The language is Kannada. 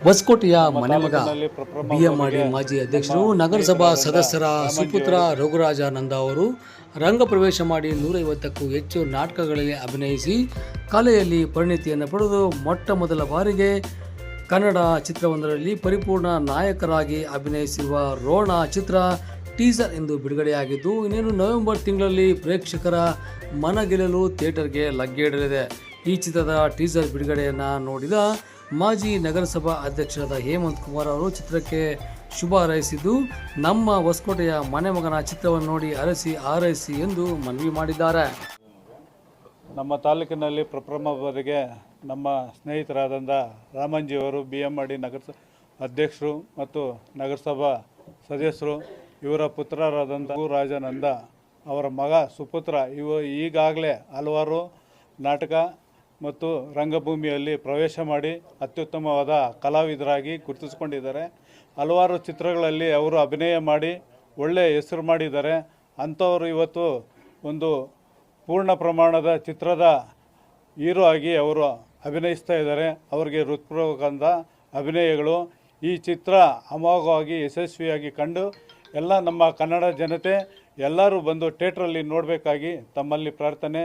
ಹೊಸಕೋಟೆಯ ಮನೆಮಗ ಬಿಎಂಆರ್ಡಿ ಮಾಜಿ ಅಧ್ಯಕ್ಷರು ನಗರಸಭಾ ಸದಸ್ಯರ ಸುಪುತ್ರ ರಘುರಾಜಾನಂದ ಅವರು ರಂಗ ಪ್ರವೇಶ ಮಾಡಿ ನೂರೈವತ್ತಕ್ಕೂ ಹೆಚ್ಚು ನಾಟಕಗಳಲ್ಲಿ ಅಭಿನಯಿಸಿ ಕಲೆಯಲ್ಲಿ ಪರಿಣಿತಿಯನ್ನು ಪಡೆದು ಮೊಟ್ಟ ಮೊದಲ ಬಾರಿಗೆ ಕನ್ನಡ ಚಿತ್ರವೊಂದರಲ್ಲಿ ಪರಿಪೂರ್ಣ ನಾಯಕರಾಗಿ ಅಭಿನಯಿಸಿರುವ ರೋಣ ಚಿತ್ರ ಟೀಸರ್ ಎಂದು ಬಿಡುಗಡೆಯಾಗಿದ್ದು ಇನ್ನೇನು ನವೆಂಬರ್ ತಿಂಗಳಲ್ಲಿ ಪ್ರೇಕ್ಷಕರ ಮನ ಗೆಲ್ಲಲು ಥಿಯೇಟರ್ಗೆ ಲಗ್ಗೆಯಿಡಲಿದೆ ಈ ಚಿತ್ರದ ಟೀಸರ್ ಬಿಡುಗಡೆಯನ್ನು ನೋಡಿದ ಮಾಜಿ ನಗರಸಭಾ ಅಧ್ಯಕ್ಷರಾದ ಹೇಮಂತ್ ಕುಮಾರ್ ಅವರು ಚಿತ್ರಕ್ಕೆ ಶುಭ ಹಾರೈಸಿದ್ದು, ನಮ್ಮ ಹೊಸಕೋಟೆಯ ಮನೆ ಮಗನ ಚಿತ್ರವನ್ನು ನೋಡಿ ಅರಸಿ ಹಾರೈಸಿ ಎಂದು ಮನವಿ ಮಾಡಿದ್ದಾರೆ. ನಮ್ಮ ತಾಲೂಕಿನಲ್ಲಿ ಪ್ರಪ್ರಥಮ ಬಾರಿಗೆ ನಮ್ಮ ಸ್ನೇಹಿತರಾದಂಥ ರಾಮಂಜಿಯವರು ಬಿ ಎಂ ಅಡಿ ನಗರ ಅಧ್ಯಕ್ಷರು ಮತ್ತು ನಗರಸಭಾ ಸದಸ್ಯರು, ಇವರ ಪುತ್ರರಾದಂಥ ರಾಜಾನಂದ ಅವರ ಮಗ ಸುಪುತ್ರ, ಇವು ಈಗಾಗಲೇ ಹಲವಾರು ನಾಟಕ ಮತ್ತು ರಂಗಭೂಮಿಯಲ್ಲಿ ಪ್ರವೇಶ ಮಾಡಿ ಅತ್ಯುತ್ತಮವಾದ ಕಲಾವಿದರಾಗಿ ಗುರುತಿಸಿಕೊಂಡಿದ್ದಾರೆ. ಹಲವಾರು ಚಿತ್ರಗಳಲ್ಲಿ ಅವರು ಅಭಿನಯ ಮಾಡಿ ಒಳ್ಳೆಯ ಹೆಸರು ಮಾಡಿದ್ದಾರೆ. ಅಂಥವರು ಇವತ್ತು ಒಂದು ಪೂರ್ಣ ಪ್ರಮಾಣದ ಚಿತ್ರದ ಹೀರೋ ಆಗಿ ಅವರು ಅಭಿನಯಿಸ್ತಾ ಇದ್ದಾರೆ. ಅವರಿಗೆ ಹೃತ್ಪೂರ್ವಕಂದ ಅಭಿನಯಗಳು. ಈ ಚಿತ್ರ ಅಮೋಘವಾಗಿ, ಯಶಸ್ವಿಯಾಗಿ ಕಂಡು ಎಲ್ಲ ನಮ್ಮ ಕನ್ನಡ ಜನತೆ ಎಲ್ಲರೂ ಬಂದು ಥಿಯೇಟ್ರಲ್ಲಿ ನೋಡಬೇಕಾಗಿ ತಮ್ಮಲ್ಲಿ ಪ್ರಾರ್ಥನೆ